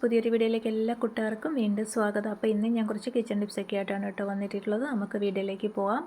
പുതിയൊരു വീഡിയോയിലേക്ക് എല്ലാ കുട്ടികൾക്കും വീണ്ടും സ്വാഗതം. അപ്പോൾ ഇന്ന് ഞാൻ കുറച്ച് കിച്ചൺ ടിപ്സൊക്കെ ആയിട്ടാണ് കേട്ടോ വന്നിട്ടുള്ളത്. നമുക്ക് വീഡിയോയിലേക്ക് പോവാം.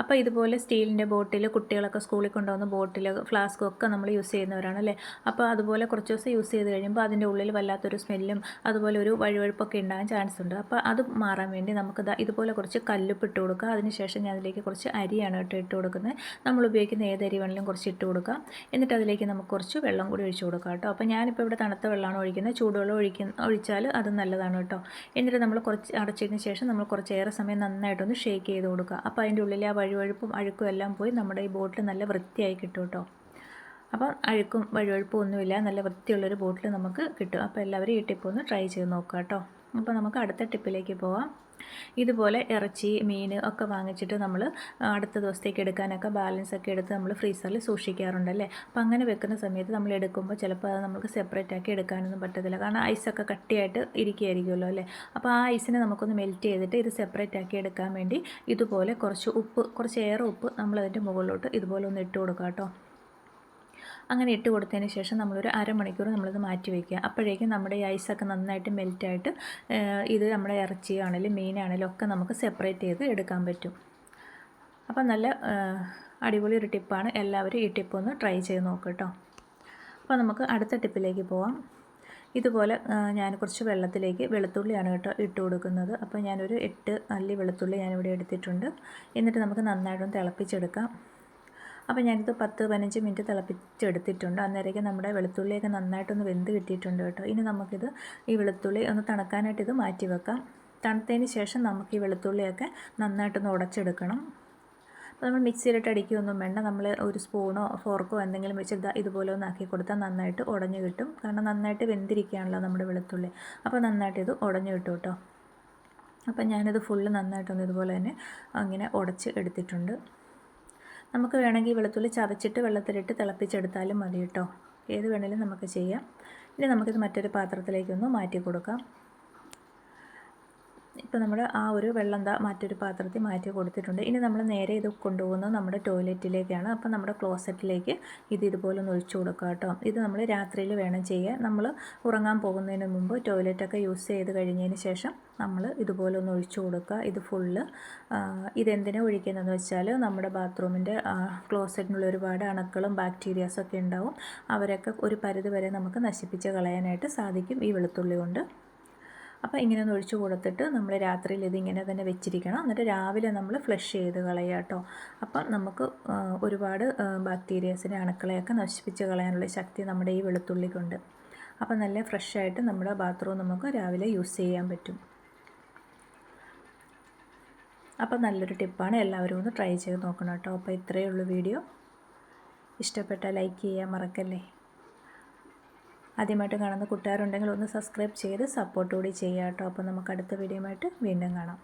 അപ്പോൾ ഇതുപോലെ സ്റ്റീലിന്റെ ബോട്ടിൽ കുട്ടികളൊക്കെ സ്കൂളിൽ കൊണ്ടുവന്ന ബോട്ടിൽ ഫ്ലാസ്കും ഒക്കെ നമ്മൾ യൂസ് ചെയ്യുന്നവരാണ് അല്ലേ? അപ്പോൾ അതുപോലെ കുറച്ച് ദിവസം യൂസ് ചെയ്ത് കഴിയുമ്പോൾ അതിന്റെ ഉള്ളിൽ വല്ലാത്തൊരു സ്മെല്ലും അതുപോലെ ഒരു വഴുവഴുപ്പൊക്കെ ഉണ്ടാകാൻ ചാൻസ് ഉണ്ട്. അപ്പോൾ അത് മാറാൻ വേണ്ടി നമുക്ക് ഇതുപോലെ കുറച്ച് കല്ലുപ്പ് ഇട്ട് കൊടുക്കുക. അതിനുശേഷം ഞാൻ അതിലേക്ക് കുറച്ച് അരിയാണ് കേട്ടോ ഇട്ട് കൊടുക്കുന്നത്. നമ്മൾ ഉപയോഗിക്കുന്ന ഏത് അരി വേണമെങ്കിലും കുറച്ച് ഇട്ട് കൊടുക്കുക എന്നിട്ട് അതിലേക്ക് നമുക്ക് കുറച്ച് വെള്ളം കൂടി ഒഴിച്ച് കൊടുക്കാം കേട്ടോ. അപ്പോൾ ഞാനിപ്പോൾ ഇവിടെ തണുത്ത വെള്ളമാണ് ഒഴിക്കുന്നത്. ചൂടുവെള്ളം ഒഴിക്കുന്ന ഒഴിച്ചാൽ അത് നല്ലതാണ് കേട്ടോ. എന്നിട്ട് നമ്മൾ കുറച്ച് അടച്ചതിന് ശേഷം നമ്മൾ കുറച്ചേറെ സമയം നന്നായിട്ടൊന്ന് ഷേക്ക് ചെയ്ത് കൊടുക്കുക. അപ്പോൾ അതിന്റെ ഉള്ളിലെ ആ വഴുവഴുപ്പും അഴുക്കും എല്ലാം പോയി നമ്മുടെ ഈ ബോട്ടിൽ നല്ല വൃത്തിയായി കിട്ടും കേട്ടോ. അപ്പം അഴുക്കും വഴുവഴുപ്പും ഒന്നുമില്ല നല്ല വൃത്തിയുള്ളൊരു ബോട്ടിൽ നമുക്ക് കിട്ടും. അപ്പോൾ എല്ലാവരും ഈ ടിപ്പ് ഒന്ന് ട്രൈ ചെയ്ത് നോക്കുക കേട്ടോ. അപ്പോൾ നമുക്ക് അടുത്ത ടിപ്പിലേക്ക് പോവാം. ഇതുപോലെ ഇറച്ചി മീൻ ഒക്കെ വാങ്ങിച്ചിട്ട് നമ്മൾ അടുത്ത ദിവസത്തേക്ക് എടുക്കാനൊക്കെ ബാലൻസ് ഒക്കെ എടുത്ത് നമ്മൾ ഫ്രീസറിൽ സൂക്ഷിക്കാറുണ്ടല്ലേ അപ്പോൾ അങ്ങനെ വെക്കുന്ന സമയത്ത് നമ്മൾ എടുക്കുമ്പോൾ ചിലപ്പോൾ അത് നമുക്ക് സെപ്പറേറ്റ് ആക്കി എടുക്കാനൊന്നും പറ്റത്തില്ല. കാരണം ഐസൊക്കെ കട്ടിയായിട്ട് ഇരിക്കുകയായിരിക്കുമല്ലോ അല്ലേ? അപ്പോൾ ആ ഐസിനെ നമുക്കൊന്ന് മെൽറ്റ് ചെയ്തിട്ട് ഇത് സെപ്പറേറ്റ് ആക്കി എടുക്കാൻ വേണ്ടി ഇതുപോലെ കുറച്ച് ഉപ്പ് കുറച്ച് ഏറെ ഉപ്പ് നമ്മളതിന്റെ മുകളിലോട്ട് ഇതുപോലെ ഒന്ന് ഇട്ട് കൊടുക്കാം കേട്ടോ അങ്ങനെ ഇട്ട് കൊടുത്തതിന് ശേഷം നമ്മളൊരു അരമണിക്കൂർ നമ്മളിത് മാറ്റി വയ്ക്കുക. അപ്പോഴേക്കും നമ്മുടെ ഈ ഐസൊക്കെ നന്നായിട്ട് മെൽറ്റായിട്ട് ഇത് നമ്മുടെ ഇറച്ചിയാണെങ്കിലും മീനാണെങ്കിലും ഒക്കെ നമുക്ക് സെപ്പറേറ്റ് ചെയ്ത് എടുക്കാൻ പറ്റും. അപ്പം നല്ല അടിപൊളി ഒരു ടിപ്പാണ് എല്ലാവരും ഈ ടിപ്പ് ഒന്ന് ട്രൈ ചെയ്ത് നോക്കുക കേട്ടോ. അപ്പോൾ നമുക്ക് അടുത്ത ടിപ്പിലേക്ക് പോവാം. ഇതുപോലെ ഞാൻ കുറച്ച് വെള്ളത്തിലേക്ക് വെളുത്തുള്ളിയാണ് കേട്ടോ ഇട്ട് കൊടുക്കുന്നത്. അപ്പോൾ ഞാനൊരു എട്ട് അല്ലി വെളുത്തുള്ളി ഞാനിവിടെ എടുത്തിട്ടുണ്ട്. എന്നിട്ട് നമുക്ക് നന്നായിട്ടൊന്ന് തിളപ്പിച്ചെടുക്കാം. അപ്പോൾ ഞാനിത് പത്ത് പതിനഞ്ച് മിനിറ്റ് തിളപ്പിച്ചെടുത്തിട്ടുണ്ട്. അന്നേരേക്കും നമ്മുടെ വെളുത്തുള്ളിയൊക്കെ നന്നായിട്ടൊന്ന് വെന്ത് കിട്ടിയിട്ടുണ്ട് കേട്ടോ. ഇനി നമുക്കിത് ഈ വെളുത്തുള്ളി ഒന്ന് തണുക്കാനായിട്ട് ഇത് മാറ്റി വെക്കാം. തണുത്തതിന് ശേഷം നമുക്ക് ഈ വെളുത്തുള്ളിയൊക്കെ നന്നായിട്ടൊന്ന് ഉടച്ചെടുക്കണം. അപ്പോൾ നമ്മൾ മിക്സിയിലിട്ട് അടിക്കുകയൊന്നും വേണ്ട. നമ്മൾ ഒരു സ്പൂണോ ഫോർക്കോ എന്തെങ്കിലും വെച്ച് ഇതാ ഇതുപോലെ ഒന്ന് ആക്കി കൊടുത്താൽ നന്നായിട്ട് ഉടഞ്ഞു കിട്ടും. കാരണം നന്നായിട്ട് വെന്തിരിക്കുകയാണല്ലോ നമ്മുടെ വെളുത്തുള്ളി. അപ്പോൾ നന്നായിട്ട് ഇത് ഉടഞ്ഞു കിട്ടും കേട്ടോ. അപ്പം ഞാനിത് ഫുള്ള് നന്നായിട്ടൊന്ന് ഇതുപോലെ തന്നെ അങ്ങനെ ഉടച്ച് എടുത്തിട്ടുണ്ട്. നമുക്ക് വേണമെങ്കിൽ വെളുത്തുള്ളി ചതച്ചിട്ട് വെള്ളത്തിലിട്ട് തിളപ്പിച്ചെടുത്താലും മതി കേട്ടോ. ഏത് വേണമെങ്കിലും നമുക്ക് ചെയ്യാം. ഇനി നമുക്കിത് മറ്റൊരു പാത്രത്തിലേക്കൊന്ന് മാറ്റി കൊടുക്കാം ഇപ്പോൾ നമ്മൾ ആ ഒരു വെള്ളം എന്താ മറ്റൊരു പാത്രത്തിൽ മാറ്റി കൊടുത്തിട്ടുണ്ട്. ഇനി നമ്മൾ നേരെ ഇത് കൊണ്ടുപോകുന്നത് നമ്മുടെ ടോയ്ലറ്റിലേക്കാണ്. അപ്പോൾ നമ്മുടെ ക്ലോസറ്റിലേക്ക് ഇത് ഇതുപോലെ ഒന്ന് ഒഴിച്ചു കൊടുക്കുക കേട്ടോ. ഇത് നമ്മൾ രാത്രിയിൽ വേണം ചെയ്യാൻ. നമ്മൾ ഉറങ്ങാൻ പോകുന്നതിന് മുമ്പ് ടോയ്ലറ്റൊക്കെ യൂസ് ചെയ്ത് കഴിഞ്ഞതിന് ശേഷം നമ്മൾ ഇതുപോലെ ഒന്ന് ഒഴിച്ചു കൊടുക്കുക. ഇത് ഫുള്ള് ഇതെന്തിനാണ് ഒഴിക്കുന്നതെന്ന് വെച്ചാൽ നമ്മുടെ ബാത്റൂമിന്റെ ക്ലോസറ്റിനുള്ള ഒരുപാട് അണുക്കളും ബാക്ടീരിയാസൊക്കെ ഉണ്ടാവും. അവരൊക്കെ ഒരു പരിധി വരെ നമുക്ക് നശിപ്പിച്ച് കളയാനായിട്ട് സാധിക്കും ഈ വെളുത്തുള്ളി കൊണ്ട്. അപ്പോൾ ഇങ്ങനെ ഒന്ന് ഒഴിച്ചു കൊടുത്തിട്ട് നമ്മൾ രാത്രിയിൽ ഇതിങ്ങനെ തന്നെ വെച്ചിരിക്കണം. എന്നിട്ട് രാവിലെ നമ്മൾ ഫ്ലഷ് ചെയ്ത് കളയുക കേട്ടോ അപ്പം നമുക്ക് ഒരുപാട് ബാക്ടീരിയസിനെ അണുക്കളെയൊക്കെ നശിപ്പിച്ച് കളയാനുള്ള ശക്തി നമ്മുടെ ഈ വെളുത്തുള്ളിക്കുണ്ട്. അപ്പം നല്ല ഫ്രഷായിട്ട് നമ്മുടെ ബാത്റൂം നമുക്ക് രാവിലെ യൂസ് ചെയ്യാൻ പറ്റും. അപ്പം നല്ലൊരു ടിപ്പാണ് എല്ലാവരും ഒന്ന് ട്രൈ ചെയ്ത് നോക്കണം കേട്ടോ അപ്പോൾ ഇത്രയേ ഉള്ളൂ വീഡിയോ. ഇഷ്ടപ്പെട്ടാൽ ലൈക്ക് ചെയ്യാൻ മറക്കല്ലേ? ആദ്യമായിട്ട് കാണുന്ന കൂട്ടുകാരുണ്ടെങ്കിൽ ഒന്ന് സബ്സ്ക്രൈബ് ചെയ്ത് സപ്പോർട്ട് കൂടി ചെയ്യാം കേട്ടോ അപ്പോൾ നമുക്ക് അടുത്ത വീഡിയോ ആയിട്ട് വീണ്ടും കാണാം.